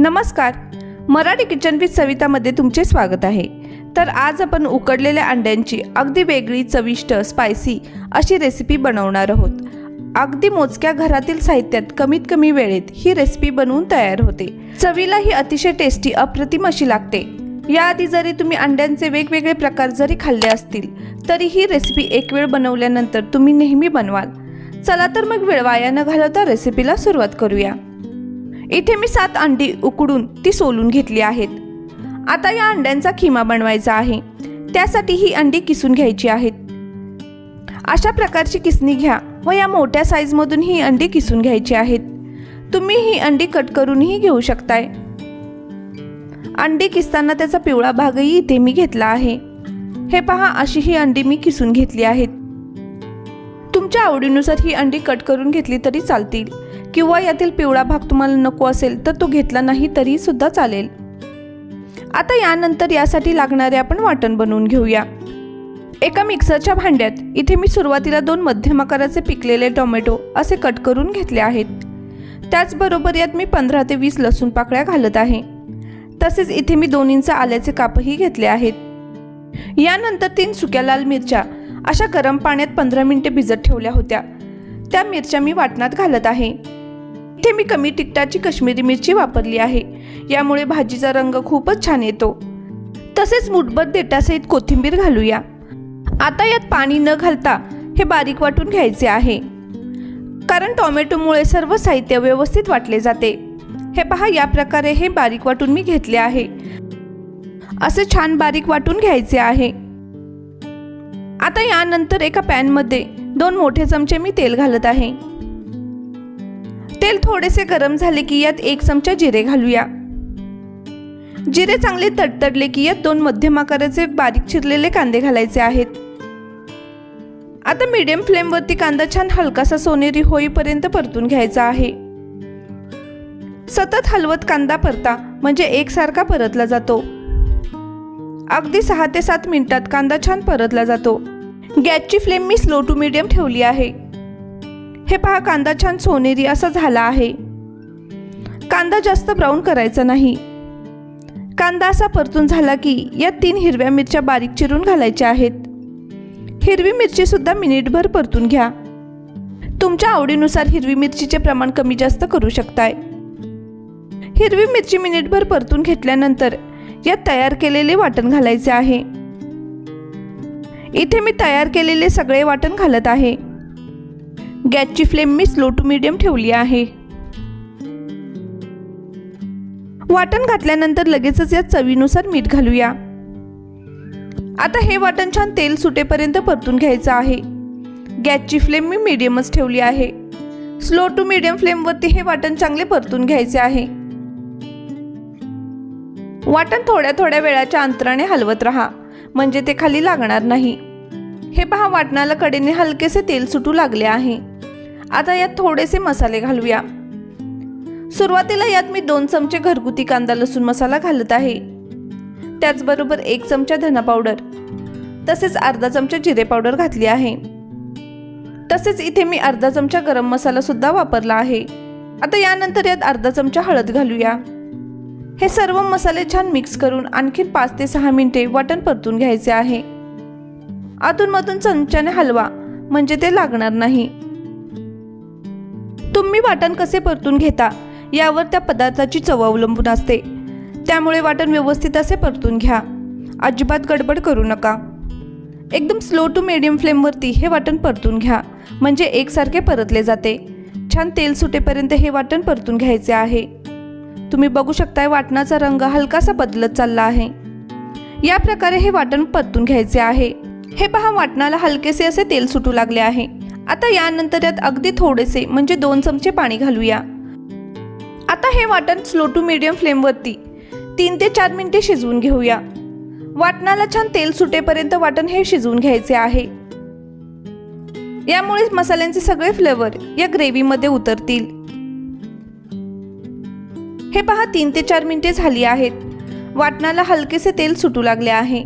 नमस्कार. Marathi kitchen with सवितामध्ये तुमचे स्वागत आहे. तर आज आपण उकडलेल्या अंड्यांची अगदी वेगळी चविष्ट स्पायसी अशी रेसिपी बनवणार आहोत. अगदी मोजक्या घरातील साहित्यात कमीत कमी वेळेत ही रेसिपी बनवून तयार होते. चवीला ही अतिशय टेस्टी अप्रतिम अशी लागते. याआधी जरी तुम्ही अंड्यांचे वेगवेगळे प्रकार जरी खाल्ले असतील तरी ही रेसिपी एक वेळ बनवल्यानंतर तुम्ही नेहमी बनवाल. चला तर मग वेळ वाया न घालवता रेसिपीला सुरुवात करूया. इथे मी सात अंडी उकडून ती सोलून घेतली आहेत. आता या अंड्यांचा खिमा बनवायचा आहे. त्यासाठी ही अंडी किसून घ्यायची आहेत. अशा प्रकारची किसणी घ्या व या मोठ्या साईजमधून ही अंडी किसून घ्यायची आहेत. तुम्ही ही अंडी कट करूनही घेऊ शकताय. अंडी किसताना त्याचा पिवळा भागही इथे मी घेतला आहे. हे पहा अशी ही अंडी मी किसून घेतली आहेत. तुमच्या आवडीनुसार ही अंडी कट करून घेतली तरी चालतील. किंवा यातील पिवळा भाग तुम्हाला नको असेल तर तो घेतला नाही तरी सुद्धा चालेल. आता यानंतर यासाठी लागणारे आपण वाटण बनवून घेऊया. एका मिक्सरच्या भांड्यात इथे मी सुरुवातीला दोन मध्यम आकाराचे पिकलेले टोमॅटो असे कट करून घेतले आहेत. त्याचबरोबर यात मी पंधरा ते वीस लसूण पाकळ्या घालत आहे. तसेच इथे मी दोन इंच आल्याचे कापही घेतले आहेत. यानंतर तीन सुक्या लाल मिरच्या अशा गरम पाण्यात पंधरा मिनिटे भिजत ठेवल्या होत्या. त्या मिरच्या मी वाटणात घालत आहे. इथे मी कमी तिखटाची कश्मीरी मिरची वापरली आहे. यामुळे भाजीचा रंग खूपच छान येतो. तसेच मुठभर देटासहित कोथिंबीर घालूया. आता यात पाणी न घालता हे बारीक वाटून घ्यायचे आहे. कारण टोमॅटोमुळे सर्व साहित्य व्यवस्थित वाटले जाते. हे पहा या प्रकारे हे बारीक वाटून मी घेतले आहे. असे छान बारीक वाटून घ्यायचे आहे. आता यानंतर एका पॅनमध्ये दोन मोठे चमचे मी तेल घालत आहे. तेल थोडेसे गरम झाले की यात एक चमचा जिरे घालूया. जिरे चांगले तडतडले की यात दोन मध्यम आकाराचे बारीक चिरलेले कांदे घालायचे आहेत. आता मीडियम फ्लेमवरती कांदा छान हलकासा सोनेरी होईपर्यंत परतून घ्यायचा आहे. सतत हलवत कांदा परता म्हणजे एकसारखा परतला जातो. अगदी सहा ते सात मिनिटात कांदा छान परतला जातो. गॅसची फ्लेम मी स्लो टू मीडियम ठेवली आहे. हे पहा कांदा छान सोनेरी असा झाला आहे. कांदा जास्त ब्राऊन करायचा नाही. कांदा असा परतून झाला की यात तीन हिरव्या मिरच्या बारीक चिरून घालायच्या आहेत. हिरवी मिरचीसुद्धा मिनिटभर परतून घ्या. तुमच्या आवडीनुसार हिरवी मिरचीचे प्रमाण कमी जास्त करू शकताय. हिरवी मिरची मिनिटभर परतून घेतल्यानंतर यात तयार केलेले वाटण घालायचे आहे. इथे मी तयार केलेले सगळे वाटण घालत आहे. गॅसची फ्लेम मी स्लो टू मिडियम ठेवली आहे. वाटण घातल्यानंतर लगेचच यात चवीनुसार मीठ घालूया. आता हे वाटण छान तेल सुटेपर्यंत परतून घ्यायचं आहे. गॅसची फ्लेम मी मिडियमच ठेवली आहे. स्लो टू मिडियम फ्लेमवरती हे वाटण चांगले परतून घ्यायचे आहे. वाटण थोड्या थोड्या वेळाच्या अंतराने हलवत राहा म्हणजे ते खाली लागणार नाही. हे पहा वाटणाला कडेने हलकेसे तेल सुटू लागले आहे. आता यात थोडेसे मसाले घालूया. सुरुवातीला यात मी दोन चमचे घरगुती कांदा लसूण मसाला घालत आहे. त्याचबरोबर एक चमचा धना पावडर तसेच अर्धा चमचा जिरे पावडर घातली आहे. तसेच इथे मी अर्धा चमचा गरम मसाला सुद्धा वापरला आहे. आता यानंतर यात अर्धा चमचा हळद घालूया. हे सर्व मसाले छान मिक्स करून आणखी पाच ते सहा मिनिटे वाटण परतून घ्यायचे आहे. आतूनमधून चमच्याने हलवा म्हणजे ते लागणार नाही. तुम्ही वाटण कसे परतून घेता यावर त्या पदार्थाची चव अवलंबून असते. त्यामुळे वाटण व्यवस्थित असे परतून घ्या. अजिबात गडबड करू नका. एकदम स्लो टू मिडियम फ्लेमवरती हे वाटण परतून घ्या. म्हणजे एकसारखे परतले जाते. छान तेल सुटेपर्यंत हे वाटण परतून घ्यायचे आहे. तुम्ही बघू शकताय वाटणाचा रंग हलकासा बदलत चालला आहे. या प्रकारे हे वाटण परतून घ्यायचे आहे. हे पहा वाटणाला हलकेसे असे तेल सुटू लागले आहे. आता यानंतर यात अगदी थोडेसे म्हणजे दोन चमचे पाणी घालूया. आता हे वाटण स्लो टू मिडियम फ्लेमवरती तीन ते चार मिनिटे शिजवून घेऊया. वाटणाला छान तेल सुटेपर्यंत वाटण हे शिजवून घ्यायचे आहे. यामुळे मसाल्यांचे सगळे फ्लेवर या ग्रेव्हीमध्ये उतरतील. हे पहा तीन ते चार मिनिटे झाली आहेत. वाटणाला हलकेसे तेल सुटू लागले आहे.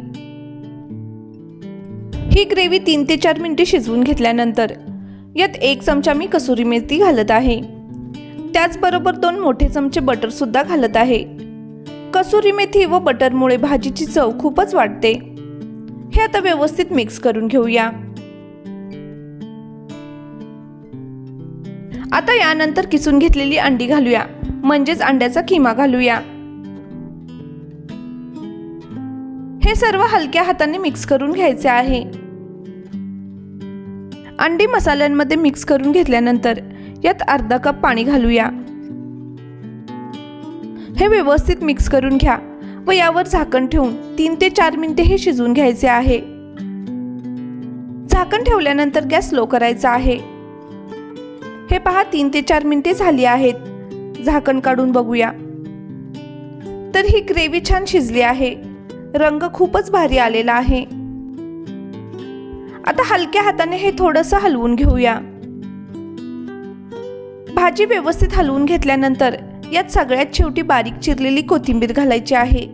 ही ग्रेव्ही तीन ते चार मिनिटे शिजवून घेतल्यानंतर यात एक चमचा मी कसुरी मेथी घालत आहे. त्याचबरोबर दोन मोठे चमचे बटरसुद्धा घालत आहे. कसुरी मेथी व बटरमुळे भाजीची चव खूपच वाढते. हे आता व्यवस्थित मिक्स करून घेऊया. आता यानंतर किसून घेतलेली अंडी घालूया म्हणजेच अंड्याचा किमा घालूया. हे सर्व हलक्या हाताने मिक्स करून घ्यायचे आहे. अंडी मसाल्यांमध्ये मिक्स करून घेतल्यानंतर यात अर्धा कप पाणी घालूया. हे व्यवस्थित मिक्स करून घ्या व यावर झाकण ठेवून तीन ते चार मिनिटे हे शिजवून घ्यायचे आहे. झाकण ठेवल्यानंतर गॅस स्लो करायचा आहे. हे पहा तीन ते चार मिनिटे झाली आहेत. झाकण काढून बघूया. तर ही ग्रेव्ही छान शिजली आहे. रंग खूपच भारी आलेला आहे. आता हलक्या हाताने हे थोडंसं हलवून घेऊया. भाजी व्यवस्थित हलवून घेतल्यानंतर यात सगळ्यात शेवटी बारीक चिरलेली कोथिंबीर घालायची आहे.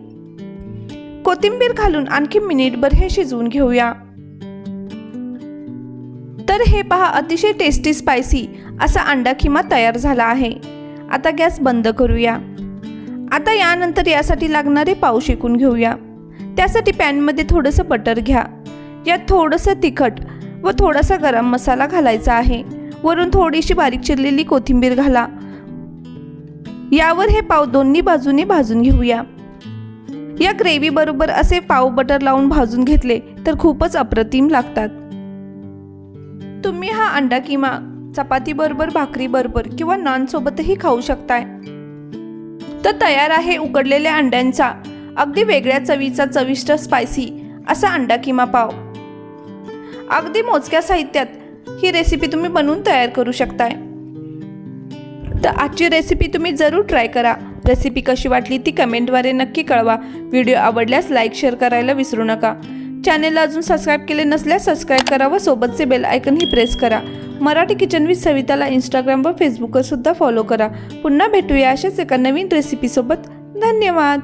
कोथिंबीर घालून आणखी मिनिटभर हे शिजवून घेऊया. तर हे पहा अतिशय टेस्टी स्पायसी असा अंडा किमा तयार झाला आहे. आता गॅस बंद करूया. आता यानंतर यासाठी लागणारे पाव शेकून घेऊया. त्यासाठी पॅनमध्ये थोडंसं बटर घ्या. यात थोडंसं तिखट व थोडासा गरम मसाला घालायचा आहे. वरून थोडीशी बारीक चिरलेली कोथिंबीर घाला. यावर हे पाव दोन्ही बाजूने भाजून घेऊया. या ग्रेव्ही बरोबर असे पाव बटर लावून भाजून घेतले तर खूपच अप्रतिम लागतात. तुम्ही हा अंडा किमा चपाती बरोबर भाकरी बरोबर किंवा नान सोबतही खाऊ शकताय. तर तयार आहे उकडलेल्या अंड्यांचा अगदी वेगळ्या चवीचा चविष्ट स्पायसी असा अंडा किमा पाव. अगदी मोजक्या साहित्यात ही रेसिपी तुम्ही बनवून तयार करू शकताय. तर आजची रेसिपी तुम्ही जरूर ट्राय करा. रेसिपी कशी वाटली ती कमेंटद्वारे नक्की कळवा. व्हिडिओ आवडल्यास लाईक शेअर करायला विसरू नका. चॅनेलला अजून सबस्क्राईब केले नसल्यास सबस्क्राईब करा व सोबतचे बेल आयकनही प्रेस करा. मराठी किचन विथ सविताला इंस्टाग्राम व फेसबुकवर सुद्धा फॉलो करा. पुन्हा भेटूया अशाच एका नवीन रेसिपीसोबत धन्यवाद!